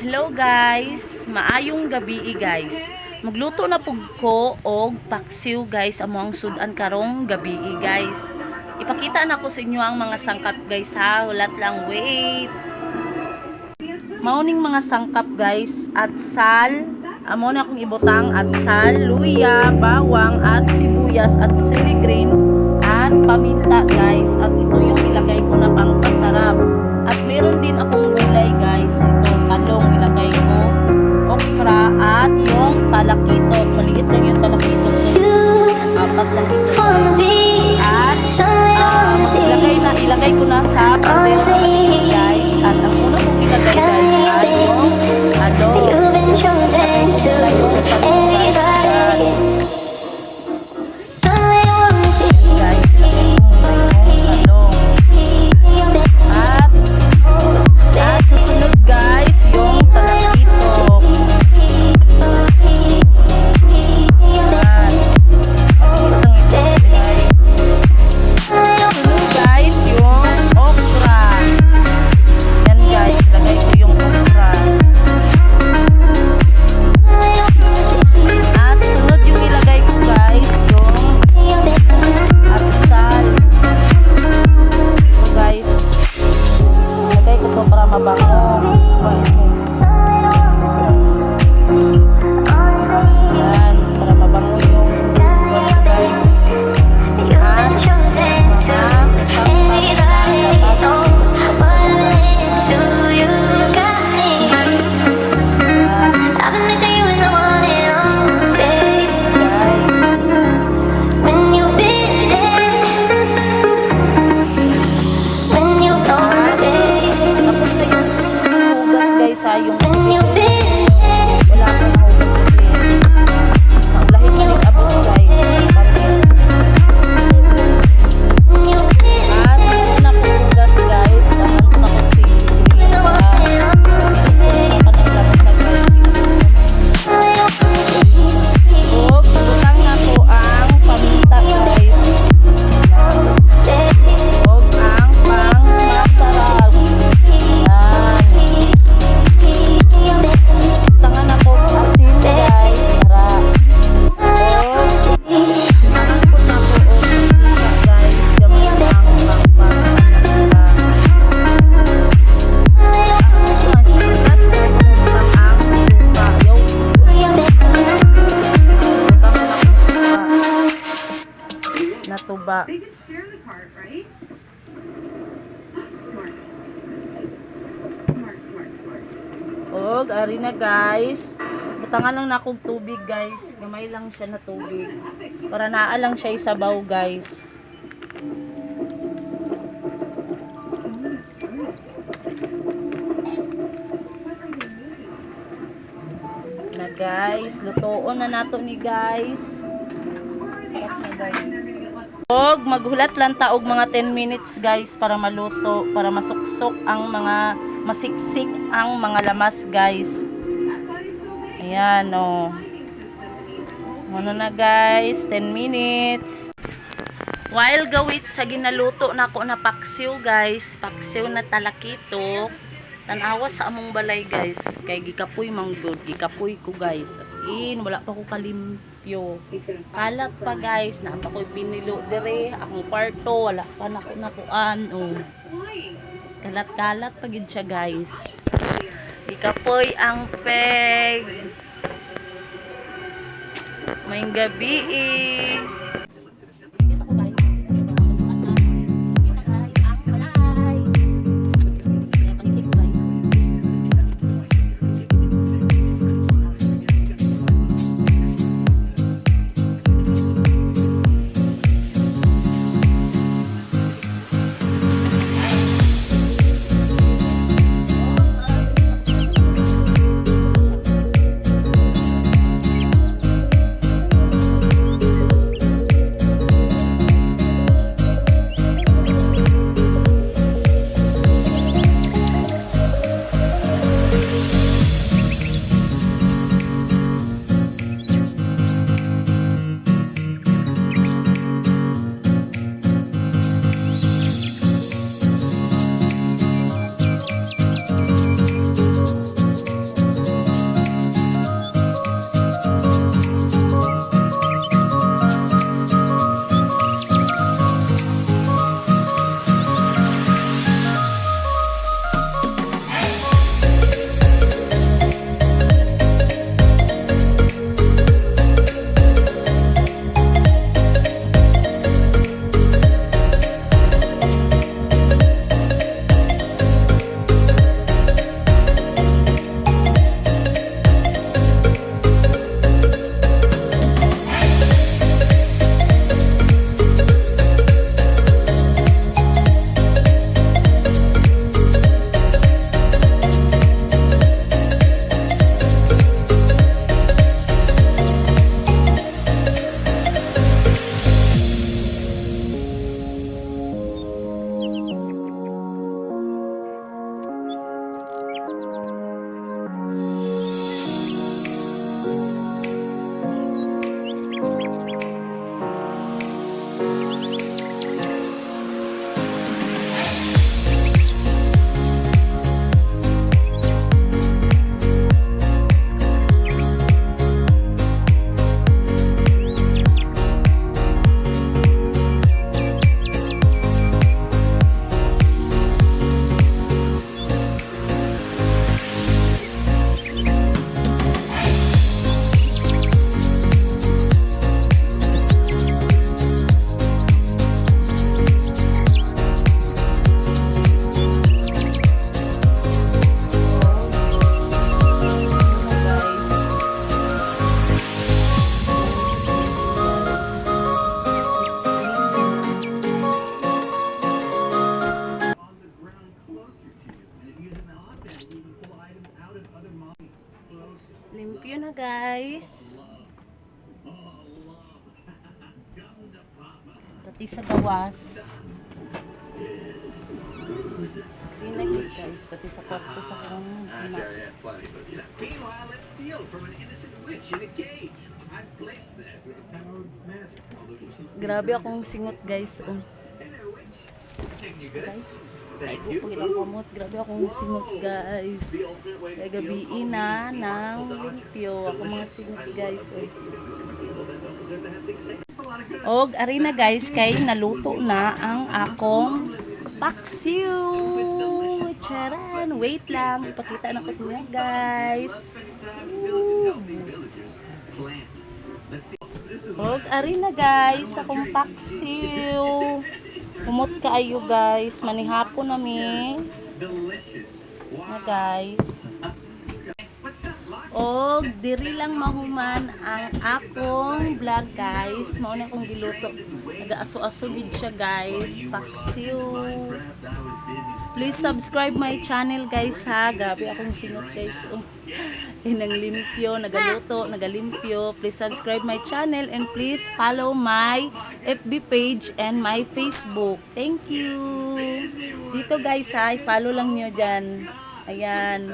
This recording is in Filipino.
Hello guys, maayong gabi guys. Magluto na pug ko og paksiw guys amo ang sudan karong gabi guys. Ipakita na ko sa inyo ang mga sangkap guys ha. Hulat lang wait. Mauning mga sangkap guys at sal. Amo na akong ibutang at sal, luya, bawang at sibuyas at sili green at paminta guys. At ito yung ilagay ko na pangpasarap. At meron din akong ilagay ko na sa pantero guys. At ang una kong ilagay guys ay yung ano, Ari na guys. Butangan lang na akong tubig guys. Gamay lang siya na tubig. Para naa lang siya isabaw guys. Na guys, lutoon na nato ni guys. Og maghulat lang ta og mga 10 minutes guys para maluto, para masuksok ang mga masiksik ang mga lamas guys. Ayan oh. Ano na guys, 10 minutes. While gawit sa ginaluto na ako na paksiw guys, paksiw na talakito. Tanawa sa among balay guys, kay gikapoy manggod, gikapoy ko guys. As in, wala pa ko kalimpyo. Kalat pa guys, na pa ko binilo dire, akong kwarto, wala pa na ko nakuan. Oh. Kalat-kalat pa gid siya guys. Gikapoy ang peg. May gabi eh. Guys. Pati sa gawas. Screen na guys. Pati sa kwarto sa kong Ah, you. Meanwhile, let's steal from an innocent witch in a cage. I've placed there with the power of magic. Grabe akong singot guys. Oh. Hey there, witch. Taking your goods. Ay, Thank you. buko ilang kamot. Grabe akong singot guys. The ultimate way to Kaya steal gabiin only na the ng limpyo. Ako mga singot guys. Oh. Og ari na guys kay naluto na ang akong paksiw. Charan, wait lang, ipakita na ko sa inyo guys. Love Og ari na guys, akong paksiw. Kumot kaayo guys, manihapon nami. Na guys. Og diri lang mahuman ang akong vlog guys. Mao na akong giluto. Nagaaso-aso gid siya guys. Paksiw. Please subscribe my channel guys ha. Grabe akong singot guys. Oh. Inang limpyo, nagaluto, nagalimpyo. Please subscribe my channel and please follow my FB page and my Facebook. Thank you. Dito guys ha, follow lang nyo dyan. Ayan.